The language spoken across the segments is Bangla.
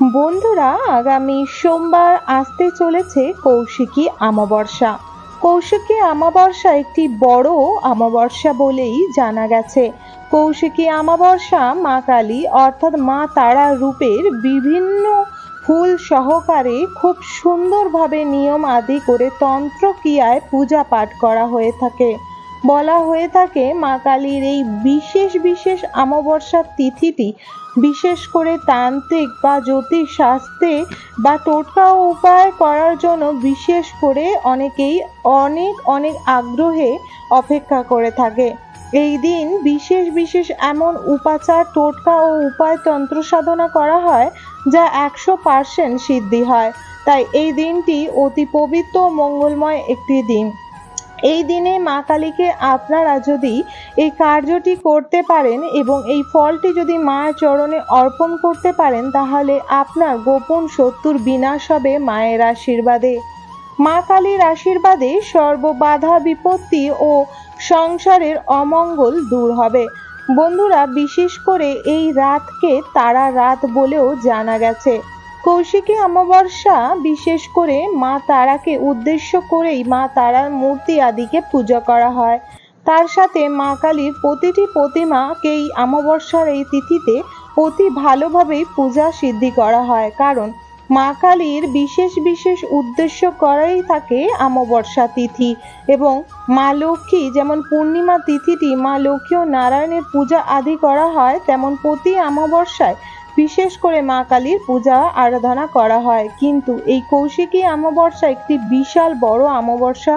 বন্ধুরা, আগামী সোমবার আসতে চলেছে কৌশিকী অমাবস্যা। কৌশিকী অমাবস্যা একটি বড় অমাবস্যা বলেই জানা গেছে। কৌশিকী অমাবস্যা মা কালী অর্থাৎ মা তারা রূপের বিভিন্ন ফুল সহকারে খুব সুন্দরভাবে নিয়ম আদি করে তন্ত্রক্রিয়ায় পূজা পাঠ করা হয়ে থাকে। বলা হয়ে থাকে, মা কালীর এই বিশেষ বিশেষ অমাবস্যার তিথিটি বিশেষ করে তান্ত্রিক বা জ্যোতিষ শাস্ত্রে বা টোটকা উপায় করার জন্য বিশেষ করে অনেকেই অনেক অনেক আগ্রহে অপেক্ষা করে থাকে। এই দিন বিশেষ বিশেষ এমন উপাচার, টোটকা ও উপায় তন্ত্র সাধনা করা হয়, যা একশো পার্সেন্ট সিদ্ধি হয়। তাই এই দিনটি অতি পবিত্র মঙ্গলময় একটি দিন। এই দিনে মা কালীকে আপনারা যদি এই কার্যটি করতে পারেন এবং এই ফলটি যদি মায়ের চরণে অর্পণ করতে পারেন, তাহলে আপনার গোপন শত্রুর বিনাশ হবে মায়ের আশীর্বাদে। মা কালীর আশীর্বাদে সর্ববাধা বিপত্তি ও সংসারের অমঙ্গল দূর হবে। বন্ধুরা, বিশেষ করে এই রাতকে তারা রাত বলেও জানা গেছে। কৌশিকী অমাবস্যা বিশেষ করে মা তারাকে উদ্দেশ্য করেই মা তারার মূর্তি আদিকে পূজা করা হয়। তার সাথে মা কালীর প্রতিটি প্রতিমাকেই অমাবস্যার এই তিথিতে অতি ভালোভাবেই পূজা সিদ্ধি করা হয়। কারণ মা কালীর বিশেষ বিশেষ উদ্দেশ্য করাই থাকে অমাবস্যা তিথি এবং মা লক্ষ্মী যেমন পূর্ণিমা তিথিটি মা লক্ষ্মী ও নারায়ণের পূজা আদি করা হয়, তেমন প্রতি অমাবস্যায় বিশেষ করে মা কালীর পূজা আরাধনা করা হয়। কিন্তু এই কৌশিকী অমাবস্যা একটি বিশাল বড় অমাবস্যা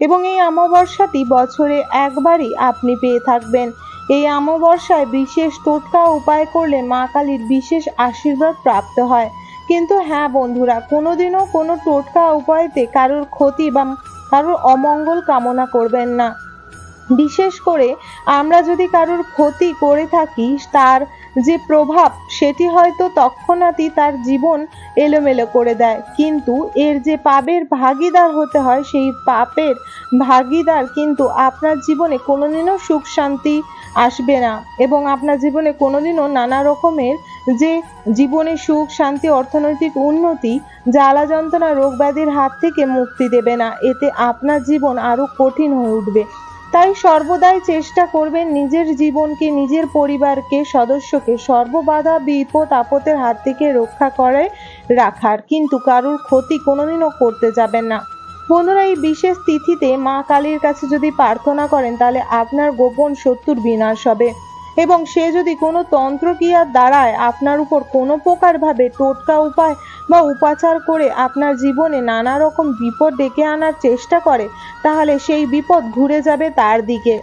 এবং এই অমাবস্যাটি বছরে একবারই আপনি পেয়ে থাকবেন। এই অমাবস্যায় বিশেষ টোটকা উপায় করলে মা কালীর বিশেষ আশীর্বাদ প্রাপ্ত হয়। কিন্তু হ্যাঁ বন্ধুরা, কোনোদিনও কোনো টোটকা উপায়তে কারোর ক্ষতি বা কারোর অমঙ্গল কামনা করবেন না। বিশেষ করে আমরা যদি কারোর ক্ষতি করে থাকি, তার যে প্রভাব, সেটি হয়তো তৎক্ষণাৎই তার জীবন এলোমেলো করে দেয়। কিন্তু এর যে পাপের ভাগিদার হতে হয়, সেই পাপের ভাগিদার কিন্তু আপনার জীবনে কোনোদিনও সুখ শান্তি আসবে না এবং আপনার জীবনে কোনোদিনও নানা রকমের যে জীবনে সুখ, শান্তি, অর্থনৈতিক উন্নতি, জ্বালা যন্ত্রণা রোগ ব্যাধির হাত থেকে মুক্তি দেবে না। এতে আপনার জীবন আরও কঠিন হয়ে উঠবে। তাই সর্বদাই চেষ্টা করবেন নিজের জীবনকে, নিজের পরিবারকে, সদস্যকে সর্ববাধা বিপদ, আপদের হাত থেকে রক্ষা করে রাখার। কিন্তু কারুর ক্ষতি কোনোদিনও করতে যাবেন না। বন্ধুরা, এই বিশেষ তিথিতে মা কালীর কাছে যদি প্রার্থনা করেন, তাহলে আপনার গোপন শত্রুর বিনাশ হবে। এবং সে যদি কোনো তন্ত্রক্রিয়ার দ্বারায় আপনার উপর কোনো প্রকারভাবে টোটকা উপায় বা উপাচার করে আপনার জীবনে নানা রকম বিপদ ডেকে আনার চেষ্টা করে, তাহলে সেই বিপদ ঘুরে যাবে তার দিকে।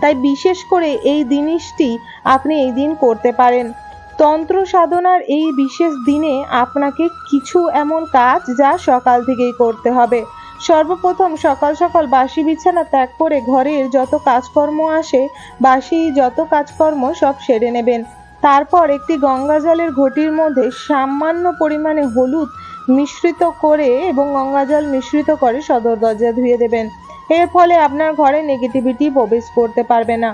তাই বিশেষ করে এই জিনিসটি আপনি এই দিন করতে পারেন। তন্ত্র সাধনার এই বিশেষ দিনে আপনাকে কিছু এমন কাজ যা সকাল থেকেই করতে হবে। সর্বপ্রথম সকাল সকাল বাসি বিছানা ত্যাগ করে ঘরের যত কাজকর্ম আসে, বাসি যত কাজকর্ম সব সেরে নেবেন। তারপর একটি গঙ্গা জলের ঘটির মধ্যে সামান্য পরিমাণে হলুদ মিশ্রিত করে এবং গঙ্গা জল মিশ্রিত করে সদর দরজা ধুয়ে দেবেন। এর ফলে আপনার ঘরে নেগেটিভিটি প্রবেশ করতে পারবে না।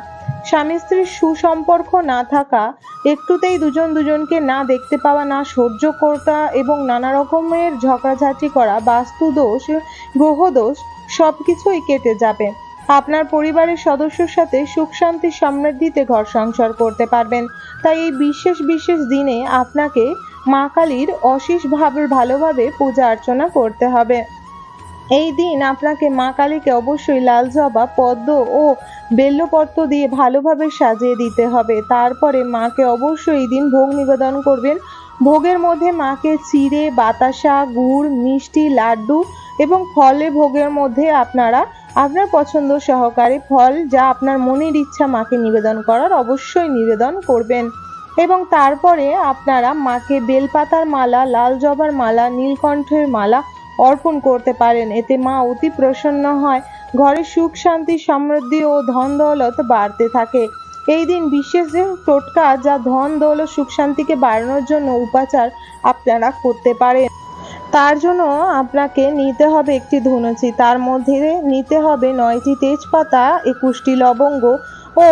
স্বামী স্ত্রীর সুসম্পর্ক না থাকা, একটুতেই দুজন দুজনকে না দেখতে পাওয়া, না সহ্য করা এবং নানা রকমের ঝগড়াঝাটি করা বাস্তু দোষ গ্রহ সব কিছুই কেটে যাবে। আপনার পরিবারের সদস্যর সাথে সুখ শান্তি সমৃদ্ধিতে ঘর সংসার করতে পারবেন। তাই এই বিশেষ বিশেষ দিনে আপনাকে মা কালীর অশেষ ভাবে ভালোভাবে পূজা অর্চনা করতে হবে। এই দিন আপনাকে মা কালীকে অবশ্যই লাল জবা, পদ্ম ও বেল্লপত্র দিয়ে ভালোভাবে সাজিয়ে দিতে হবে। তারপরে মাকে অবশ্যই এই দিন ভোগ নিবেদন করবেন। ভোগের মধ্যে মাকে চিড়ে, বাতাসা, গুড়, মিষ্টি, লাড্ডু এবং ফলে ভোগের মধ্যে আপনারা আপনার পছন্দ সহকারে ফল যা আপনার মনের ইচ্ছা মাকে নিবেদন করার অবশ্যই নিবেদন করবেন। এবং তারপরে আপনারা মাকে বেলপাতার মালা, লাল জবার মালা, নীলকণ্ঠের মালা অর্পণ করতে পারেন। এতে মা অতি প্রসন্ন হয়। ঘরে সুখ, শান্তি, সমৃদ্ধি ও ধন দৌলত বাড়তে থাকে। এই দিন বিশেষ যে টোটকা যা ধন, দৌলত, সুখ, শান্তিকে বাড়ানোর জন্য উপাচার আপনারা করতে পারেন। তার জন্য আপনাকে নিতে হবে একটি ধুনুচি। তার মধ্যে নিতে হবে নয়টি তেজপাতা, একুশটি লবঙ্গ ও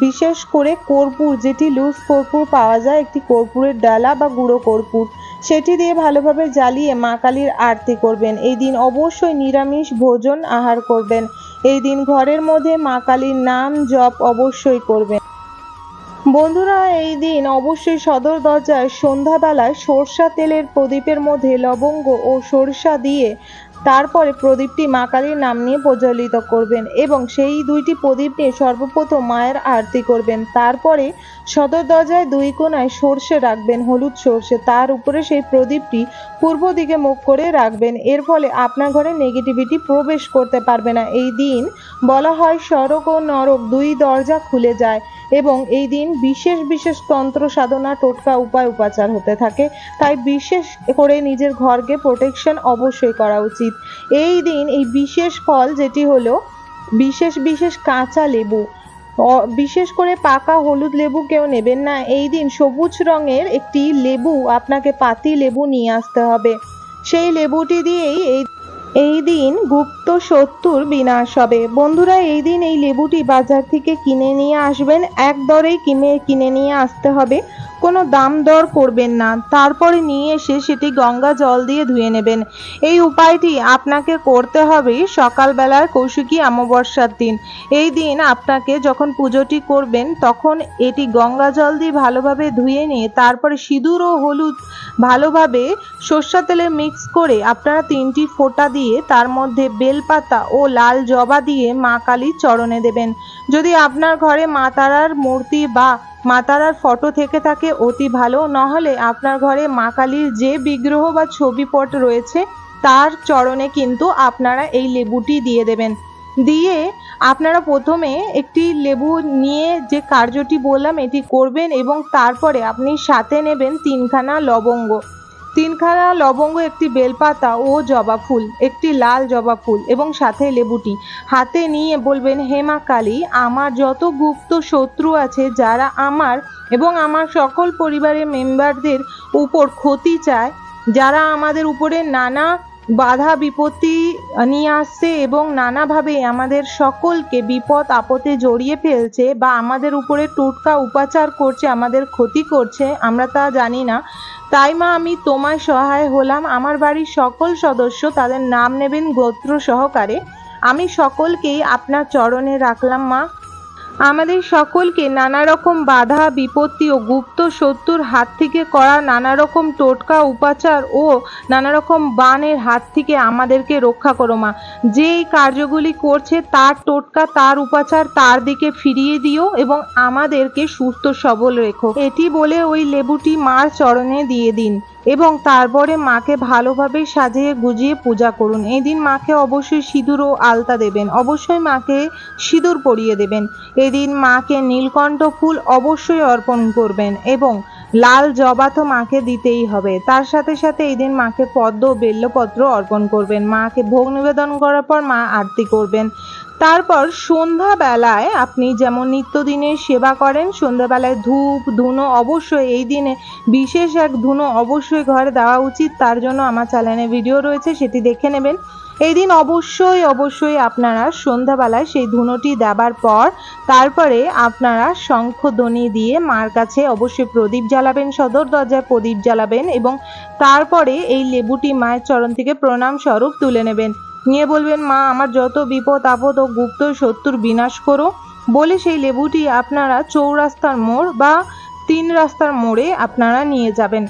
বিশেষ করে কর্পূর, যেটি লুজ কর্পূর পাওয়া যায়, একটি কর্পূরের ডালা বা গুঁড়ো কর্পূর। সেটি দিয়ে ভালোভাবে জ্বালিয়ে মা কালীর আরতি করবেন। এই দিন অবশ্যই নিরামিষ ভোজন আহার করবেন। এই দিন ঘরের মধ্যে মা কালীর নাম জপ অবশ্যই করবেন। বন্ধুরা, এই দিন অবশ্যই সদর দরজায় সন্ধ্যাবেলায় সরষা তেলের প্রদীপের মধ্যে লবঙ্গ ও সরষা দিয়ে তারপরে প্রদীপটি মা কালীর নাম নিয়ে প্রজ্বলিত করবেন এবং সেই দুইটি প্রদীপ নিয়ে সর্বপ্রথম মায়ের আরতি করবেন। তারপরে সদর দরজায় দুই কোণায় সর্ষে রাখবেন, হলুদ সর্ষে। তার উপরে সেই প্রদীপটি পূর্ব দিকে মুখ করে রাখবেন। এর ফলে আপনার ঘরে নেগেটিভিটি প্রবেশ করতে পারবে না। এই দিন বলা হয় সড়ক ও নরক দুই দরজা খুলে যায়। এবং এই দিন বিশেষ বিশেষ তন্ত্র সাধনা, টোটকা উপায় উপাচার হতে থাকে। তাই বিশেষ করে নিজের ঘরকে প্রোটেকশন অবশ্যই করা উচিত। এই দিন এই বিশেষ ফল যেটি হলো, বিশেষ বিশেষ কাঁচা লেবু। বিশেষ করে পাকা হলুদ লেবু কেউ নেবেন না। এই দিন সবুজ রঙের একটি লেবু, আপনাকে পাতি লেবু নিয়ে আসতে হবে। সেই লেবুটি দিয়েই এই এই দিন গুপ্ত শত্রুর বিনাশ হবে। বন্ধুরা, এই দিন এই লেবুটি বাজার থেকে কিনে নিয়ে আসবেন। এক দরেই কিনে কিনে নিয়ে আসতে হবে। কোনো দাম দর করবেন না। তারপরে নিয়ে এসে সেটি গঙ্গা জল দিয়ে ধুয়ে নেবেন। এই উপায়টি আপনাকে করতে হবে সকালবেলার কৌশিকী অমাবস্যার দিন। এই দিন আপনাকে যখন পুজোটি করবেন, তখন এটি গঙ্গা জল দিয়ে ভালোভাবে ধুয়ে নিয়ে, তারপরে সিঁদুর ও হলুদ ভালোভাবে সর্ষা তেলে মিক্স করে আপনারা তিনটি ফোঁটা দিয়ে তার মধ্যে বেলপাতা ও লাল জবা দিয়ে মা কালীর চরণে দেবেন। যদি আপনার ঘরে মা তারার মূর্তি বা মা তারার ফটো থেকে থাকে, অতি ভালো। নহলে আপনার ঘরে মা কালীর যে বিগ্রহ বা ছবি পট রয়েছে, তার চরণে কিন্তু আপনারা এই লেবুটি দিয়ে দেবেন। দিয়ে আপনারা প্রথমে একটি লেবু নিয়ে যে কার্যটি বললাম, এটি করবেন এবং তারপরে আপনি সাথে নেবেন তিনখানা লবঙ্গ। তিনখানা লবঙ্গ, একটি বেলপাতা ও জবা ফুল, একটি লাল জবা ফুল এবং সাথে লেবুটি। হাতে নিয়ে বলবেন হেমা কালী, আমার যত গুপ্ত শত্রু আছে, যারা আমার এবং আমার সকল পরিবারের মেম্বারদের উপর ক্ষতি চায়, যারা আমাদের উপরে নানা বাধা বিপত্তি নিয়ে আসছে এবং নানাভাবে আমাদের সকলকে বিপদ আপদে জড়িয়ে ফেলছে বা আমাদের উপরে টোটকা উপাচার করছে, আমাদের ক্ষতি করছে, আমরা তা জানি না। তাই মা, আমি তোমায় সহায় হলাম। আমার বাড়ির সকল সদস্য তাদের নাম নেবেন গোত্র সহকারে। আমি সকলকেই আপনার চরণে রাখলাম মা। আমাদের সকলকে নানা রকম বাধা, বিপত্তি ও গুপ্ত শত্রুর হাত থেকে করা নানা রকম টোটকা, উপাচার ও নানা রকম বানের হাত থেকে আমাদেরকে রক্ষা করো মা। যে কার্যগুলি করছে, তার টোটকা, তার উপাচার তার দিকে ফিরিয়ে দিও এবং আমাদেরকে সুস্থ সবল রেখো। এটি বলে ওই লেবুটি মার চরণে দিয়ে দিন। এবং তারপরে মাকে ভালোভাবে সাজিয়ে গুজিয়ে পূজা করুন। এই দিন মাকে অবশ্যই সিঁদুর ও আলতা দেবেন। অবশ্যই মাকে সিঁদুর পরিয়ে দেবেন। এদিন মাকে নীলকণ্ঠ ফুল অবশ্যই অর্পণ করবেন এবং লাল জবা তো মাকে দিতেই হবে। তার সাথে সাথে এই দিন মাকে পদ্ম বেল্লপত্র অর্পণ করবেন। মাকে ভোগ নিবেদন করার পর মা আরতি করবেন। তারপর সন্ধ্যাবেলায় আপনি যেমন নিত্যদিনের সেবা করেন, সন্ধ্যাবেলায় ধূপ, ধুনো অবশ্যই, এই দিনে বিশেষ এক ধুনো অবশ্যই ঘরে দেওয়া উচিত, তার জন্য আমার চ্যানেলে ভিডিও রয়েছে, সেটি দেখে নেবেন। এই দিন অবশ্যই অবশ্যই আপনারা সন্ধ্যাবেলায় সেই ধুনোটি দেবার পর, তারপরে আপনারা শঙ্খধ্বনি দিয়ে মার কাছে অবশ্যই প্রদীপ জ্বালাবেন, সদর দরজায় প্রদীপ জ্বালাবেন এবং তারপরে এই লেবুটি মায়ের চরণ থেকে প্রণাম স্বরূপ তুলে নেবেন। নিয়ে বলবেন, মা, আমার যত বিপদ আপদ ও গুপ্ত শত্রুর বিনাশ করো। বলে সেই লেবুটি আপনারা চৌরাস্তার মোড় বা তিন রাস্তার মোড়ে আপনারা নিয়ে যাবেন।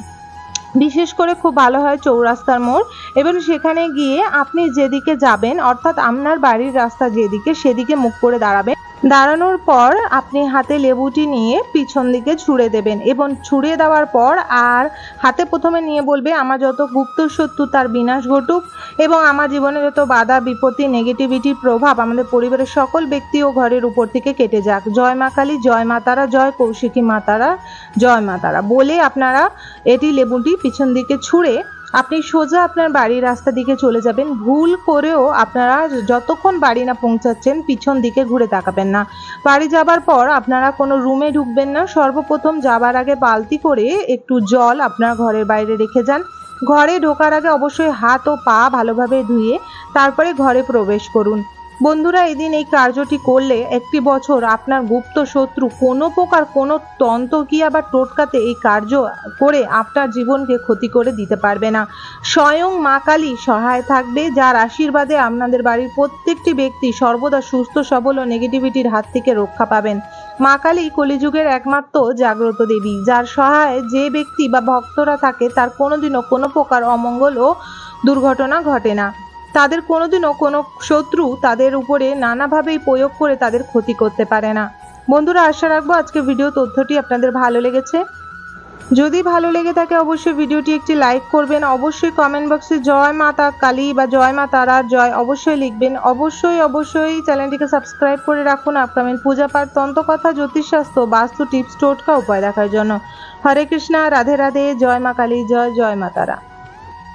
বিশেষ করে খুব ভালো হয় চৌরাস্তার মোড়। এবং সেখানে গিয়ে আপনি যেদিকে যাবেন, অর্থাৎ আপনার বাড়ির রাস্তা যেদিকে, সেদিকে মুখ করে দাঁড়াবেন। দাঁড়ানোর পর আপনি হাতে লেবুটি নিয়ে পিছন দিকে ছুঁড়ে দেবেন এবং ছুঁড়ে দেওয়ার পর আর হাতে প্রথমে নিয়ে বলবে, আমার যত গুপ্ত শত্রু তার বিনাশ ঘটুক এবং আমার জীবনে যত বাধা, বিপত্তি নেগেটিভিটির প্রভাব আমাদের পরিবারের সকল ব্যক্তি ও ঘরের উপর থেকে কেটে যাক। জয় মা কালী, জয় মা তারা, জয় কৌশিকী মা তারা, জয় মা তারা। বলে আপনারা এটি লেবুটি পিছন দিকে ছুঁড়ে আপনি সোজা আপনার বাড়ির রাস্তা দিকে চলে যাবেন। ভুল করেও আপনারা যতক্ষণ বাড়ি না পৌঁছাচ্ছেন, পিছন দিকে ঘুরে তাকাবেন না। বাড়ি যাবার পর আপনারা কোনো রুমে ঢুকবেন না। সর্বপ্রথম যাবার আগে বালতি করে একটু জল আপনার ঘরের বাইরে রেখে যান। ঘরে ঢোকার আগে অবশ্যই হাত ও পা ভালোভাবে ধুয়ে তারপরে ঘরে প্রবেশ করুন। বন্ধুরা, এদিন এই কার্যটি করলে একটি বছর আপনার গুপ্ত শত্রু কোনো প্রকার কোনো তন্ত্রক্রিয়া বা টোটকাতে এই কার্য করে আপনার জীবনকে ক্ষতি করে দিতে পারবে না। স্বয়ং মা কালী সহায় থাকবে, যার আশীর্বাদে আপনাদের বাড়ির প্রত্যেকটি ব্যক্তি সর্বদা সুস্থ, সবল ও নেগেটিভিটির হাত থেকে রক্ষা পাবেন। মা কালী কলিযুগের একমাত্র জাগ্রত দেবী, যার সহায় যে ব্যক্তি বা ভক্তরা থাকে, তার কোনোদিনও কোনো প্রকার অমঙ্গল ও দুর্ঘটনা ঘটে না। তাদের কোনোদিনও কোনো শত্রু তাদের উপরে নানাভাবেই প্রয়োগ করে তাদের ক্ষতি করতে পারে না। বন্ধুরা, আশা রাখব আজকে ভিডিও তথ্যটি আপনাদের ভালো লেগেছে। যদি ভালো লেগে থাকে অবশ্যই ভিডিওটি একটি লাইক করবেন, অবশ্যই কমেন্ট বক্সে জয় মাতা কালী বা জয় মা তারা জয় অবশ্যই লিখবেন। অবশ্যই অবশ্যই চ্যানেলটিকে সাবস্ক্রাইব করে রাখুন আপকামিং পূজা পাঠ তন্ত্রকথা জ্যোতিষশাস্ত্র, বাস্তু টিপস টোটকা, উপায় দেখার জন্য। হরে কৃষ্ণা, রাধে রাধে, জয় মা কালী, জয় জয় মা তারা।